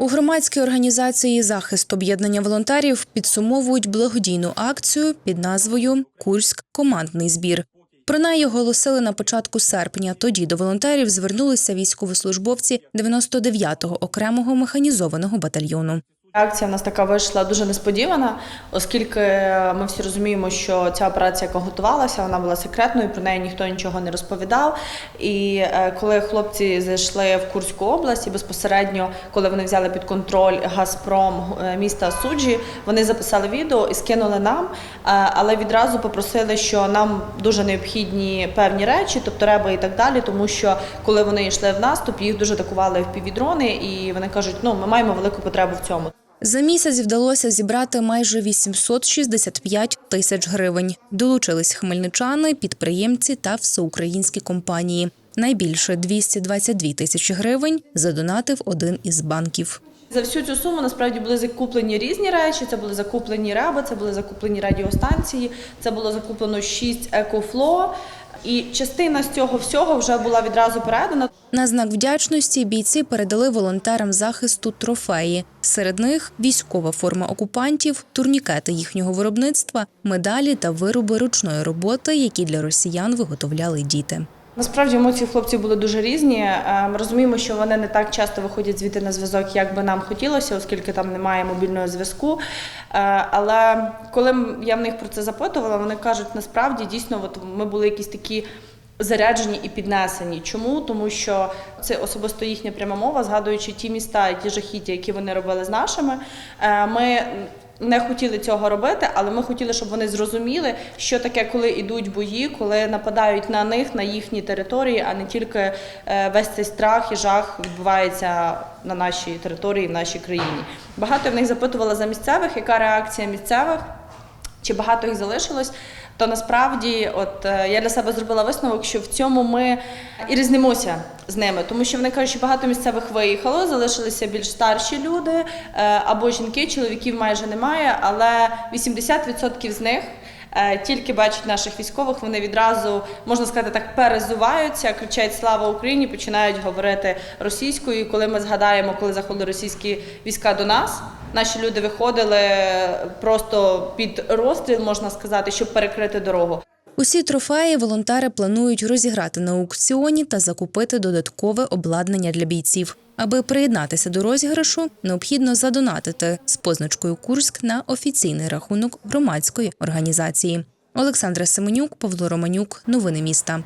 У громадській організації захист об'єднання волонтерів підсумовують благодійну акцію під назвою Курськ командний збір. Про неї оголосили на початку серпня. Тоді до волонтерів звернулися військовослужбовці 99-го окремого механізованого батальйону. Акція в нас така вийшла дуже несподівана, оскільки ми всі розуміємо, що ця операція, яка готувалася, вона була секретною, про неї ніхто нічого не розповідав. І е, коли хлопці зайшли в Курську область, і безпосередньо, коли вони взяли під контроль Газпром е, міста Суджі, вони записали відео і скинули нам, е, але відразу попросили, що нам дуже необхідні певні речі, тобто реби і так далі, тому що коли вони йшли в наступ, їх дуже атакували в півдрони, і вони кажуть, ну ми маємо велику потребу в цьому. За місяць вдалося зібрати майже 865 тисяч гривень. Долучились хмельничани, підприємці та всеукраїнські компанії. Найбільше 222 тисячі гривень задонатив один із банків. За всю цю суму насправді були закуплені різні речі. Це були закуплені реби, це були закуплені радіостанції, це було закуплено 6 екофло. І частина з цього всього вже була відразу передана. На знак вдячності бійці передали волонтерам захисту трофеї. Серед них військова форма окупантів, турнікети їхнього виробництва, медалі та вироби ручної роботи, які для росіян виготовляли діти. Насправді емоції хлопців були дуже різні. Е, Ми розуміємо, що вони не так часто виходять звідти на зв'язок, як би нам хотілося, оскільки там немає мобільного зв'язку. Е, Але коли я в них про це запитувала, вони кажуть, насправді дійсно, от ми були якісь такі. Заряджені і піднесені. Чому? Тому що це особисто їхня пряма мова, згадуючи ті міста і ті жахіття, які вони робили з нашими. Е, Ми не хотіли цього робити, але ми хотіли, щоб вони зрозуміли, що таке, коли йдуть бої, коли нападають на них, на їхні території, а не тільки е, весь цей страх і жах відбувається на нашій території, в нашій країні. Багато в них запитувала за місцевих, яка реакція місцевих. Чи багато їх залишилось? То насправді, от е, я для себе зробила висновок, що в цьому ми і різнимося з ними, тому що вони кажуть, що багато місцевих виїхало, залишилися більш старші люди е, або жінки, чоловіків майже немає, але 80% з них. Е, Тільки бачать наших військових, вони відразу можна сказати так перезуваються, кричать Слава Україні, починають говорити російською. І Коли ми згадаємо, коли заходили російські війська до нас, наші люди виходили просто під розстріл, можна сказати, щоб перекрити дорогу. Усі трофеї волонтери планують розіграти на аукціоні та закупити додаткове обладнання для бійців. Аби приєднатися до розіграшу, необхідно задонатити з позначкою Курськ на офіційний рахунок громадської організації. Олександра Семенюк, Павло Романюк. Новини міста.